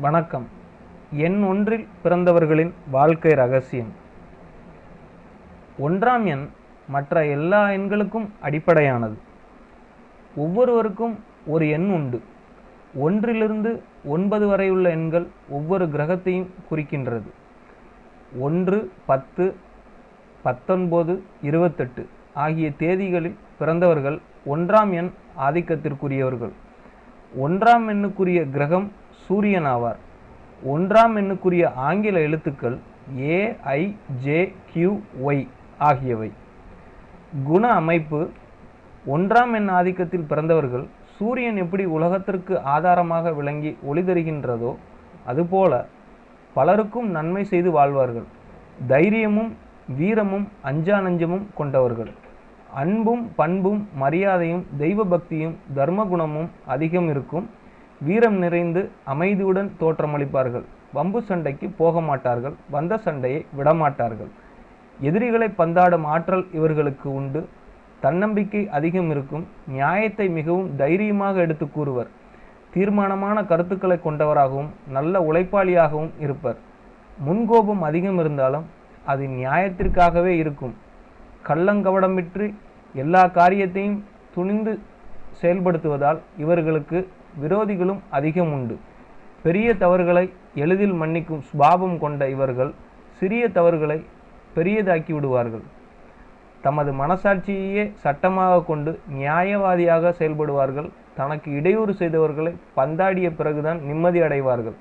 வணக்கம். எண் ஒன்றில் பிறந்தவர்களின் வாழ்க்கை ரகசியம். ஒன்றாம் எண் மற்ற எல்லா எண்களுக்கும் அடிப்படையானது. ஒவ்வொருவருக்கும் ஒரு எண் உண்டு. ஒன்றிலிருந்து ஒன்பது வரையுள்ள எண்கள் ஒவ்வொரு கிரகத்தையும் குறிக்கின்றது. ஒன்று பத்து பத்தொன்பது இருபத்தெட்டு ஆகிய தேதிகளில் பிறந்தவர்கள் ஒன்றாம் எண் ஆதிக்கத்திற்குரியவர்கள். ஒன்றாம் எண்ணுக்குரிய கிரகம் சூரியன் ஆவார் ஒன்றாம் எண்ணுக்குரிய ஆங்கில எழுத்துக்கள் ஏஐஜேக்யூஒய் கியூ ஒய் ஆகியவை. குண அமைப்பு ஒன்றாம் எண் ஆதிக்கத்தில் பிறந்தவர்கள் சூரியன் எப்படி உலகத்திற்கு ஆதாரமாக விளங்கி ஒளி தருகின்றதோ அதுபோல பலருக்கும் நன்மை செய்து வாழ்வார்கள். தைரியமும் வீரமும் அஞ்சா நஞ்சமும் கொண்டவர்கள். அன்பும் பண்பும் மரியாதையும் தெய்வ பக்தியும் தர்ம குணமும் அதிகம் இருக்கும். வீரம் நிறைந்து அமைதியுடன் தோற்றமளிப்பார்கள். வம்பு சண்டைக்கு போக மாட்டார்கள் வந்த சண்டையை விடமாட்டார்கள். எதிரிகளை பந்தாடும் ஆற்றல் இவர்களுக்கு உண்டு. தன்னம்பிக்கை அதிகம் இருக்கும். நியாயத்தை மிகவும் தைரியமாக எடுத்து கூறுவர். தீர்மானமான கருத்துக்களை கொண்டவராகவும் நல்ல உழைப்பாளியாகவும் இருப்பர். முன்கோபம் அதிகம் இருந்தாலும் அது நியாயத்திற்காகவே இருக்கும். கள்ளங்கவடமின்றி எல்லா காரியத்தையும் துணிந்து செயல்படுத்துவதால் இவர்களுக்கு விரோதிகளும் அதிகம் உண்டு. பெரிய தவறுகளை எளிதில் மன்னிக்கும் சுபாவம் கொண்ட இவர்கள் சிறிய தவறுகளை பெரியதாக்கி விடுவார்கள். தமது மனசாட்சியையே சட்டமாக கொண்டு நியாயவாதியாக செயல்படுவார்கள். தனக்கு இடையூறு செய்தவர்களை பந்தாடிய பிறகுதான் நிம்மதி அடைவார்கள்.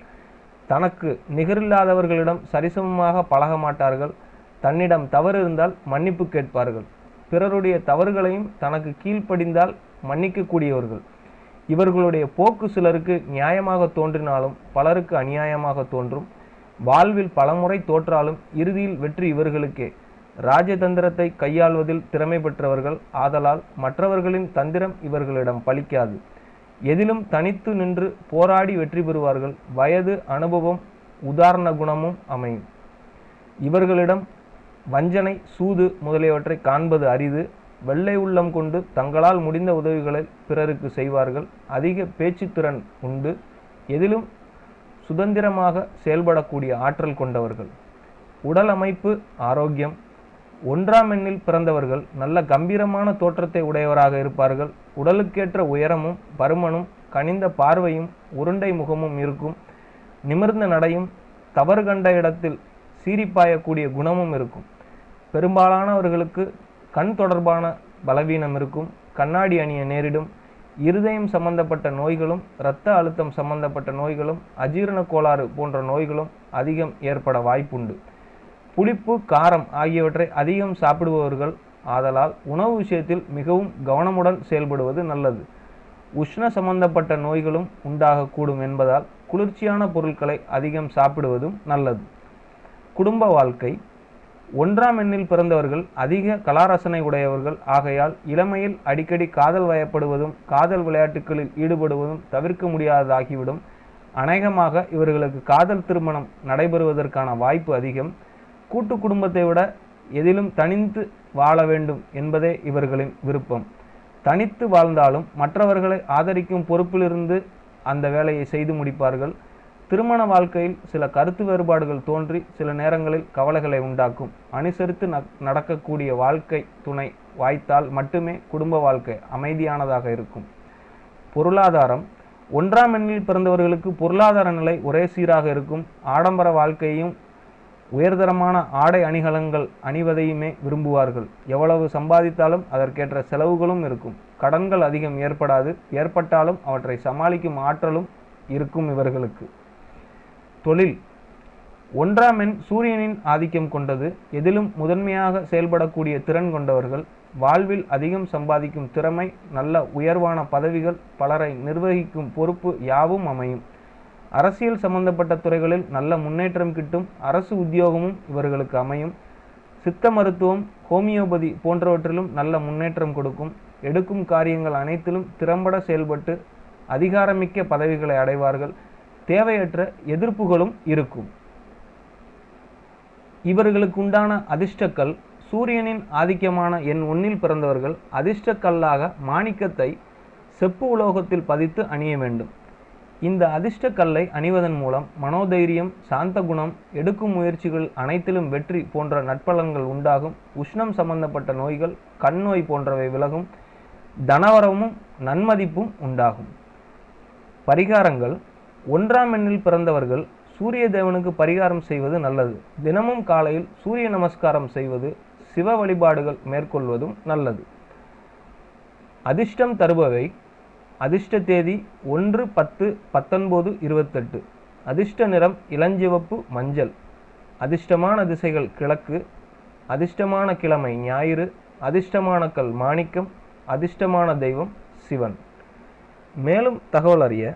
தனக்கு நிகரில்லாதவர்களிடம் சரிசமமாக பழக மாட்டார்கள். தன்னிடம் தவறு இருந்தால் மன்னிப்பு கேட்பார்கள். பிறருடைய தவறுகளையும் தனக்கு கீழ்ப்படிந்தால் மன்னிக்கக்கூடியவர்கள். இவர்களுடைய போக்கு சிலருக்கு நியாயமாக தோன்றினாலும் பலருக்கு அநியாயமாக தோன்றும். வாழ்வில் பலமுறை தோற்றாலும் இறுதியில் வெற்றி இவர்களுக்கே. ராஜதந்திரத்தை கையாள்வதில் திறமை பெற்றவர்கள் ஆதலால் மற்றவர்களின் தந்திரம் இவர்களிடம் பலிக்காது. எதிலும் தனித்து நின்று போராடி வெற்றி பெறுவார்கள். வயது அனுபவம் உதாரண குணமும் அமையும். இவர்களிடம் வஞ்சனை சூது முதலியவற்றை காண்பது அரிது. வெள்ளை உள்ளம் கொண்டு தங்களால் முடிந்த உதவிகளை பிறருக்கு செய்வார்கள். அதிக பேச்சுத்திறன் உண்டு. எதிலும் சுதந்திரமாக செயல்படக்கூடிய ஆற்றல் கொண்டவர்கள். உடல் அமைப்பு ஆரோக்கியம். ஒன்றாம் எண்ணில் பிறந்தவர்கள் நல்ல கம்பீரமான தோற்றத்தை உடையவராக இருப்பார்கள். உடலுக்கேற்ற உயரமும் பருமனும் கனிந்த பார்வையும் உருண்டை முகமும் இருக்கும். நிமிர்ந்த நடையும் தவறு கண்ட இடத்தில் சீரிப்பாயக்கூடிய குணமும் இருக்கும். பெரும்பாலானவர்களுக்கு கண் தொடர்பான பலவீனம் இருக்கும் கண்ணாடி அணிய நேரிடும் இருதயம் சம்பந்தப்பட்ட நோய்களும் இரத்த அழுத்தம் சம்பந்தப்பட்ட நோய்களும் அஜீரண கோளாறு போன்ற நோய்களும் அதிகம் ஏற்பட வாய்ப்புண்டு. புளிப்பு காரம் ஆகியவற்றை அதிகம் சாப்பிடுபவர்கள் ஆதலால் உணவு விஷயத்தில் மிகவும் கவனமுடன் செயல்படுவது நல்லது. உஷ்ண சம்பந்தப்பட்ட நோய்களும் உண்டாகக்கூடும் என்பதால் குளிர்ச்சியான பொருட்களை அதிகம் சாப்பிடுவதும் நல்லது. குடும்ப வாழ்க்கை ஒன்றாம் எண்ணில் பிறந்தவர்கள் அதிக கலாரசனை உடையவர்கள் ஆகையால் இளமையில் அடிக்கடி காதல் வயப்படுவதும் காதல் விளையாட்டுகளில் ஈடுபடுவதும் தவிர்க்க முடியாததாகிவிடும். அநேகமாக இவர்களுக்கு காதல் திருமணம் நடைபெறுவதற்கான வாய்ப்பு அதிகம். கூட்டு குடும்பத்தை விட எதிலும் தனித்து வாழ வேண்டும் என்பதே இவர்களின் விருப்பம். தனித்து வாழ்ந்தாலும் மற்றவர்களை ஆதரிக்கும் பொறுப்பிலிருந்து அந்த வேலையை செய்து முடிப்பார்கள். திருமண வாழ்க்கையில் சில கருத்து வேறுபாடுகள் தோன்றி சில நேரங்களில் கவலைகளை உண்டாக்கும். அனுசரித்து நடக்கக்கூடிய வாழ்க்கை துணை வாய்த்தால் மட்டுமே குடும்ப வாழ்க்கை அமைதியானதாக இருக்கும். பொருளாதாரம். ஒன்றாம் எண்ணில் பிறந்தவர்களுக்கு பொருளாதார நிலை ஒரே சீராக இருக்கும். ஆடம்பர வாழ்க்கையும் உயர்தரமான ஆடை அணிகலன்கள் அணிவதையுமே விரும்புவார்கள். எவ்வளவு சம்பாதித்தாலும் அதற்கேற்ற செலவுகளும் இருக்கும். கடன்கள் அதிகம் ஏற்படாது. ஏற்பட்டாலும் அவற்றை சமாளிக்கும் ஆற்றலும் இருக்கும் இவர்களுக்கு. தொழில். ஒன்றாம் எண் சூரியனின் ஆதிக்கம் கொண்டது. எதிலும் முதன்மையாக செயல்படக்கூடிய திறன் கொண்டவர்கள் வாழ்வில் அதிகம் சம்பாதிக்கும் திறமை நல்ல உயர்வான பதவிகள் பலரை நிர்வகிக்கும் பொறுப்பு யாவும் அமையும். அரசியல் சம்பந்தப்பட்ட துறைகளில் நல்ல முன்னேற்றம் கிட்டும் அரசு உத்தியோகமும் இவர்களுக்கு அமையும். சித்த மருத்துவம் ஹோமியோபதி போன்றவற்றிலும் நல்ல முன்னேற்றம் கொடுக்கும். எடுக்கும் காரியங்கள் அனைத்திலும் திறம்பட செயல்பட்டு அதிகாரமிக்க பதவிகளை அடைவார்கள். தேவையற்ற எதிர்ப்புகளும் இருக்கும். இவர்களுக்கு உண்டான அதிர்ஷ்டக்கல் சூரியனின் ஆதிக்கமான எண் ஒன்னில் பிறந்தவர்கள் அதிர்ஷ்டக்கல்லாக மாணிக்கத்தை செப்பு உலோகத்தில் பதித்து அணிய வேண்டும். இந்த அதிர்ஷ்ட கல்லை அணிவதன் மூலம் மனோதைரியம் சாந்த குணம் எடுக்கும் முயற்சிகள் அனைத்திலும் வெற்றி போன்ற நற்பலன்கள் உண்டாகும். உஷ்ணம் சம்பந்தப்பட்ட நோய்கள் கண் நோய் போன்றவை விலகும். தனவரமும் நன்மதிப்பும் உண்டாகும். பரிகாரங்கள் ஒன்றாம் எண்ணில் பிறந்தவர்கள் சூரிய தேவனுக்கு பரிகாரம் செய்வது நல்லது. தினமும் காலையில் சூரிய நமஸ்காரம் செய்வது சிவ வழிபாடுகள் மேற்கொள்வதும் நல்லது. அதிர்ஷ்டம் தருபவை அதிர்ஷ்ட தேதி ஒன்று பத்து பத்தொன்பது இருபத்தெட்டு. அதிர்ஷ்ட நிறம் இளஞ்சிவப்பு மஞ்சள். அதிர்ஷ்டமான திசைகள் கிழக்கு. அதிர்ஷ்டமான கிழமை ஞாயிறு. அதிர்ஷ்டமான கல் மாணிக்கம். அதிர்ஷ்டமான தெய்வம் சிவன். மேலும் தகவல் அறிய